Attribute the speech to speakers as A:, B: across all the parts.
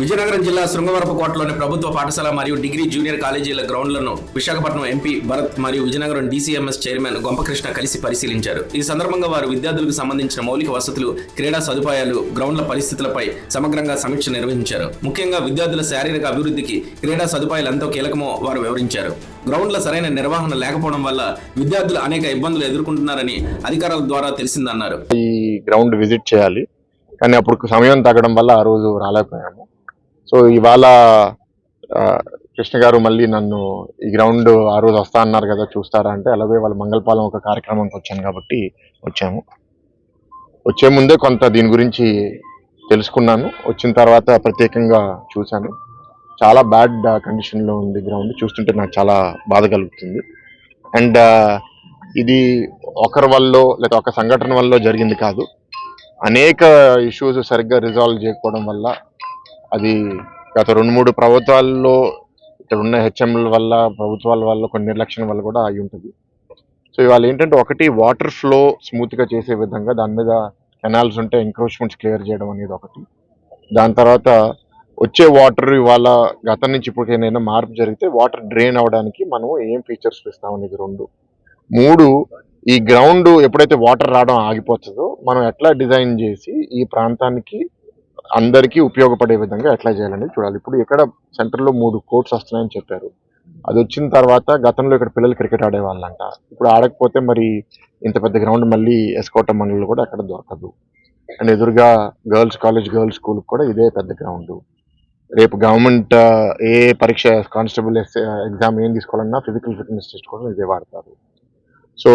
A: విజయనగరం జిల్లా శృంగవరపుకోటలోని ప్రభుత్వ పాఠశాల మరియు డిగ్రీ జూనియర్ కాలేజీల గ్రౌండ్లను విశాఖపట్నం ఎంపీ భరత్ మరియు విజయనగరం డీసీఎంఎస్ చైర్మన్ గొంపకృష్ణ కలిసి పరిశీలించారు. ఈ సందర్భంగా వారు విద్యార్థులకు సంబంధించిన మౌలిక వసతులు క్రీడా సదుపాయాలు గ్రౌండ్ల పరిస్థితులపై సమగ్రంగా సమీక్ష నిర్వహించారు. ముఖ్యంగా విద్యార్థుల శారీరక అభివృద్ధికి క్రీడా సదుపాయాలు ఎంతో కీలకమో వారు వివరించారు. గ్రౌండ్ల సరైన నిర్వహణ లేకపోవడం వల్ల విద్యార్థులు అనేక ఇబ్బందులు ఎదుర్కొంటున్నారని అధికారుల ద్వారా తెలిసిందన్నారు.
B: ఈ గ్రౌండ్ విజిట్ చేయాలి. కానీ అప్పుడు సమయం తగ్గడం వల్ల ఆ రోజు రాలేకపోయాము. సో ఇవాళ కృష్ణ గారు మళ్ళీ నన్ను ఈ గ్రౌండ్ ఆ రోజు వస్తా అన్నారు కదా చూస్తారా అంటే అలాగే వాళ్ళ మంగళపాలెం ఒక కార్యక్రమానికి వచ్చాను కాబట్టి వచ్చాము. వచ్చే ముందే కొంత దీని గురించి తెలుసుకున్నాను. వచ్చిన తర్వాత ప్రత్యేకంగా చూశాను. చాలా బ్యాడ్ కండిషన్లో ఉంది గ్రౌండ్. చూస్తుంటే నాకు చాలా బాధ కలుగుతుంది. అండ్ ఇది ఒకరి వల్ల లేదా ఒక సంఘటన వల్ల జరిగింది కాదు. అనేక ఇష్యూస్ సరిగ్గా రిజాల్వ్ చేయకపోవడం వల్ల అది గత రెండు మూడు ప్రభుత్వాల్లో ఇక్కడ ఉన్న హెచ్ఎంల వల్ల ప్రభుత్వాల వల్ల కొన్ని నిర్లక్ష్యం వల్ల కూడా అయి ఉంటుంది. సో ఇవాళ ఏంటంటే ఒకటి వాటర్ ఫ్లో స్మూత్గా చేసే విధంగా దాని మీద కెనాల్స్ ఉంటే ఎంక్రోచ్మెంట్స్ క్లియర్ చేయడం అనేది ఒకటి. దాని తర్వాత వచ్చే వాటర్ ఇవాళ గతం నుంచి ఇప్పటికైనా మార్పు జరిగితే వాటర్ డ్రైన్ అవడానికి మనం ఏం ఫీచర్స్ ఇస్తాం అనేది రెండు. మూడు ఈ గ్రౌండ్ ఎప్పుడైతే వాటర్ రావడం ఆగిపోతుందో మనం ఎట్లా డిజైన్ చేసి ఈ ప్రాంతానికి అందరికీ ఉపయోగపడే విధంగా ఎట్లా చేయాలనేది చూడాలి. ఇప్పుడు ఇక్కడ సెంటర్లో మూడు కోర్ట్స్ వస్తున్నాయని చెప్పారు. అది వచ్చిన తర్వాత గతంలో ఇక్కడ పిల్లలు క్రికెట్ ఆడేవాళ్ళంట. ఇప్పుడు ఆడకపోతే మరి ఇంత పెద్ద గ్రౌండ్ మళ్ళీ ఎస్కోట మండలి కూడా అక్కడ దొరకదు. అండ్ ఎదురుగా గర్ల్స్ కాలేజ్ గర్ల్స్ స్కూల్ కూడా ఇదే పెద్ద గ్రౌండ్. రేపు గవర్నమెంట్ ఏ పరీక్ష కానిస్టేబుల్ ఎగ్జామ్ ఏం తీసుకోవాలన్నా ఫిజికల్ ఫిట్నెస్ టెస్ట్ కూడా ఇదే వాడతారు. సో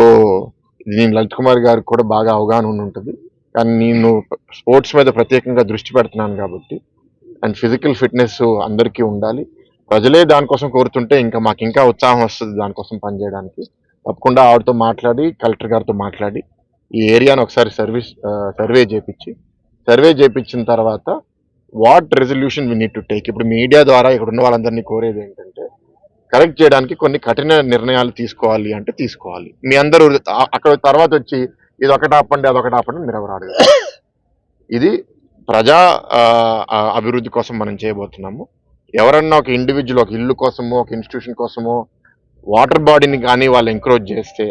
B: దీని నేను లలిత్ కుమార్ గారికి కూడా బాగా అవగాహన ఉండి ఉంటుంది. కానీ నేను స్పోర్ట్స్ మీద ప్రత్యేకంగా దృష్టి పెడుతున్నాను కాబట్టి అండ్ ఫిజికల్ ఫిట్నెస్ అందరికీ ఉండాలి. ప్రజలే దానికోసం కోరుతుంటే ఇంకా మాకు ఇంకా ఉత్సాహం వస్తుంది దానికోసం పనిచేయడానికి. తప్పకుండా ఆవిడతో మాట్లాడి కలెక్టర్ గారితో మాట్లాడి ఈ ఏరియాను ఒకసారి సర్వీస్ సర్వే చేపించి సర్వే చేపించిన తర్వాత what resolution we need to take ఇప్పుడు మీడియా ద్వారా ఇక్కడ ఉన్న వాళ్ళందరినీ కోరేది ఏంటంటే కరెక్ట్ చేయడానికి కొన్ని కఠిన నిర్ణయాలు తీసుకోవాలి అంటే తీసుకోవాలి. మీ అందరూ అక్కడ తర్వాత వచ్చి ఇది ఒకటి ఆపండి అదొకటి ఆపండి మీరు ఎవరు అడగారు. ఇది ప్రజా అభివృద్ధి కోసం మనం చేయబోతున్నాము. ఎవరన్నా ఒక ఇండివిజువల్ ఒక ఇల్లు కోసమో ఒక ఇన్స్టిట్యూషన్ కోసమో వాటర్ బాడీని కానీ వాళ్ళు ఎంకరేజ్ చేస్తే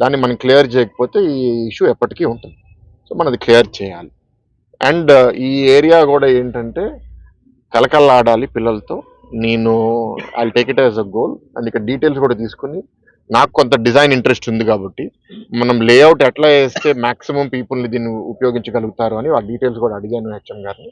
B: దాన్ని మనం క్లియర్ చేయకపోతే ఈ ఇష్యూ ఎప్పటికీ ఉంటుంది. సో మనం అది క్లియర్ చేయాలి. అండ్ ఈ ఏరియా కూడా ఏంటంటే కలకల్లాడాలి పిల్లలతో. నేను I take it as a goal and ఇక్కడ డీటెయిల్స్ కూడా తీసుకుని నాకు కొంత డిజైన్ ఇంట్రెస్ట్ ఉంది కాబట్టి మనం లేఅవుట్ ఎట్లా వేస్తే మాక్సిమం పీపుల్ని దీన్ని ఉపయోగించగలుగుతారు అని ఆ డీటెయిల్స్ కూడా అడిగాను హెచ్ఎం గారిని.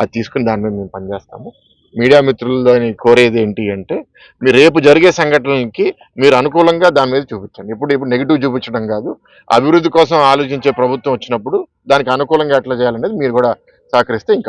B: అది తీసుకుని దాని మీద మేము పనిచేస్తాము. మీడియా మిత్రులని కోరేది ఏంటి అంటే మీరు రేపు జరిగే సంఘటనలకి మీరు అనుకూలంగా దాని మీద చూపించండి. ఇప్పుడు ఇప్పుడు నెగిటివ్ చూపించడం కాదు. అభివృద్ధి కోసం ఆలోచించే ప్రభుత్వం వచ్చినప్పుడు దానికి అనుకూలంగా ఎట్లా చేయాలనేది మీరు కూడా సహకరిస్తే ఇంకా